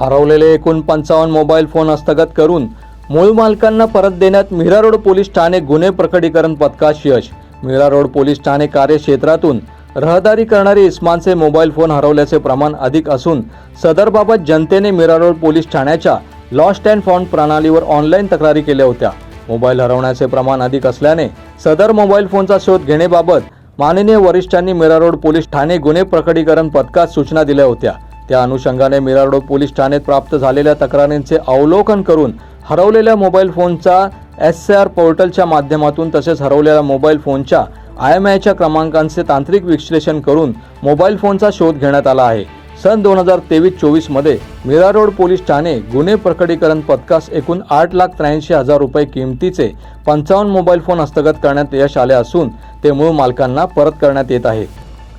हरवलेले एकूण पंचावन्न मोबाईल फोन हस्तगत करून मूळ मालकांना परत देण्यात मीरा रोड पोलीस ठाणे गुन्हे प्रकटीकरण पथकास यश. मीरा रोड पोलीस ठाणे कार्यक्षेत्रातून रहदारी करणारे इस्मानचे मोबाईल फोन हरवल्याचे प्रमाण अधिक असून सदरबाबत जनतेने मीरा रोड पोलीस ठाण्याच्या लॉस्ट अँड फाउंड प्रणालीवर ऑनलाईन तक्रारी केल्या होत्या. मोबाईल हरवण्याचे प्रमाण अधिक असल्याने सदर मोबाईल फोनचा शोध घेण्याबाबत माननीय वरिष्ठांनी मीरा रोड पोलीस ठाणे गुन्हे प्रकटीकरण पथकास सूचना दिल्या होत्या. त्या अनुषंगाने मिरारोड पोलीस ठाण्यात प्राप्त झालेल्या तक्रारींचे अवलोकन करून हरवलेल्या मोबाईल फोनचा एस आर पोर्टलच्या माध्यमातून तसेच हरवलेल्या मोबाईल फोनच्या आय एम आयच्या क्रमांकांचे तांत्रिक विश्लेषण करून मोबाईल फोनचा शोध घेण्यात आला आहे. सन दोन हजार तेवीस चोवीसमध्ये मीरा रोड पोलीस ठाणे गुन्हे प्रकटीकरण पथकास एकूण आठ लाख त्र्याऐंशी हजार रुपये किमतीचे पंचावन्न मोबाईल फोन हस्तगत करण्यात यश आले असून ते मूळ मालकांना परत करण्यात येत आहे.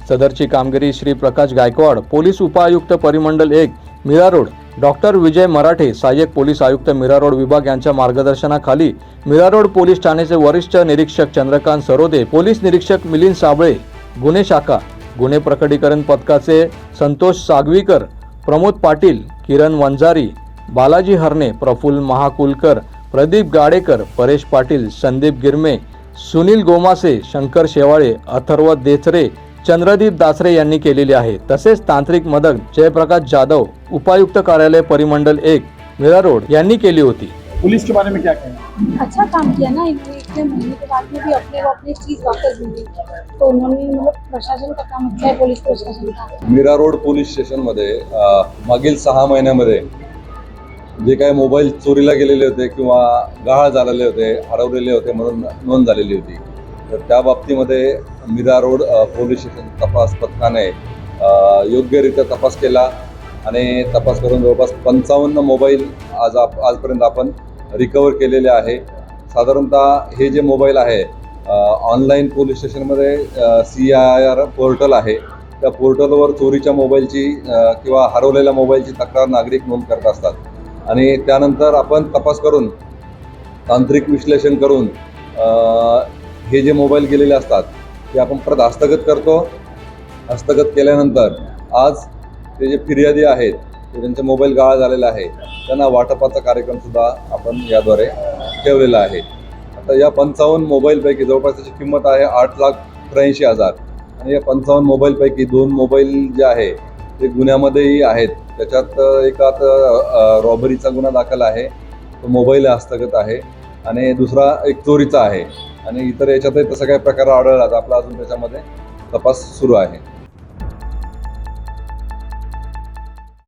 सदरची कामगिरी श्री प्रकाश गायकवाड पोलीस उपआयुक्त परिमंडल एक मीरा रोड. डॉक्टर विजय मराठे सहाय्यक पोलीस आयुक्त मीरा रोड विभाग यांच्या मार्गदर्शनाखाली मीरा रोड पोलीस ठाण्याचे वरिष्ठ निरीक्षक चंद्रकांत सरोदे पोलीस निरीक्षक मिलिंद साबळे गुन्हे शाखा गुन्हे प्रकटीकरण पथकाचे संतोष सागवीकर प्रमोद पाटील किरण वंजारी बालाजी हरणे प्रफुल्ल महाकुलकर प्रदीप गाडेकर परेश पाटील संदीप गिरमे सुनील गोमासे शंकर शेवाळे अथर्व देचरे चंद्रदीप दासरे यांनी केलेली आहे. तसेच तांत्रिक मदत जयप्रकाश जाधव उपायुक्त कार्यालय परिमंडल एक मीरा रोड यांनी केली होती. पुलिस के बारे में क्या कहना अच्छा काम किया ना इन्होंने इतने महीने के बाद में भी अपने को अपनी चीज़ वापस मिली। तो उन्होंने मतलब प्रशासन का काम अच्छा है पुलिस प्रशासन का। मीरा रोड पोलीस स्टेशनमध्ये अ, मागील सहा महिन्यामध्ये जे काही मोबाईल चोरीला गेलेले होते किंवा गहाळ झालेले होते हरवलेले होते म्हणून नोंद झालेली होती. तर त्या बाबतीमध्ये मीरा रोड पोलीस स्टेशन तपास पथकाने योग्यरित्या तपास केला आणि तपास करून जवळपास पंचावन्न मोबाईल आज आप आजपर्यंत आपण रिकवर केलेले आहे. साधारणतः हे जे मोबाईल आहे ऑनलाईन पोलीस स्टेशनमध्ये सी आय आर पोर्टल आहे. त्या पोर्टलवर चोरीच्या मोबाईलची किंवा हरवलेल्या मोबाईलची तक्रार नागरिक नोंद करत असतात. आणि त्यानंतर आपण तपास करून तांत्रिक विश्लेषण करून हे जे मोबाईल गेलेले असतात ते आपण परत हस्तगत करतो. हस्तगत केल्यानंतर आज ते जे फिर्यादी आहेत ते त्यांचे मोबाईल गाळा झालेला आहे. त्यांना वाटपाचा कार्यक्रमसुद्धा आपण याद्वारे ठेवलेला आहे. आता या पंचावन्न मोबाईलपैकी जवळपास त्याची किंमत आहे आठ लाख त्र्याऐंशी हजार. आणि या पंचावन्न मोबाईलपैकी दोन मोबाईल जे आहे ते गुन्ह्यामध्येही आहेत. त्याच्यात एकात रॉबरीचा गुन्हा दाखल आहे. तो मोबाईल हस्तगत आहे. आणि दुसरा एक चोरीचा आहे. आणि इतर याच्यातही तसं काही प्रकार आढळला तर आपला अजून त्याच्यामध्ये तपास सुरू आहे.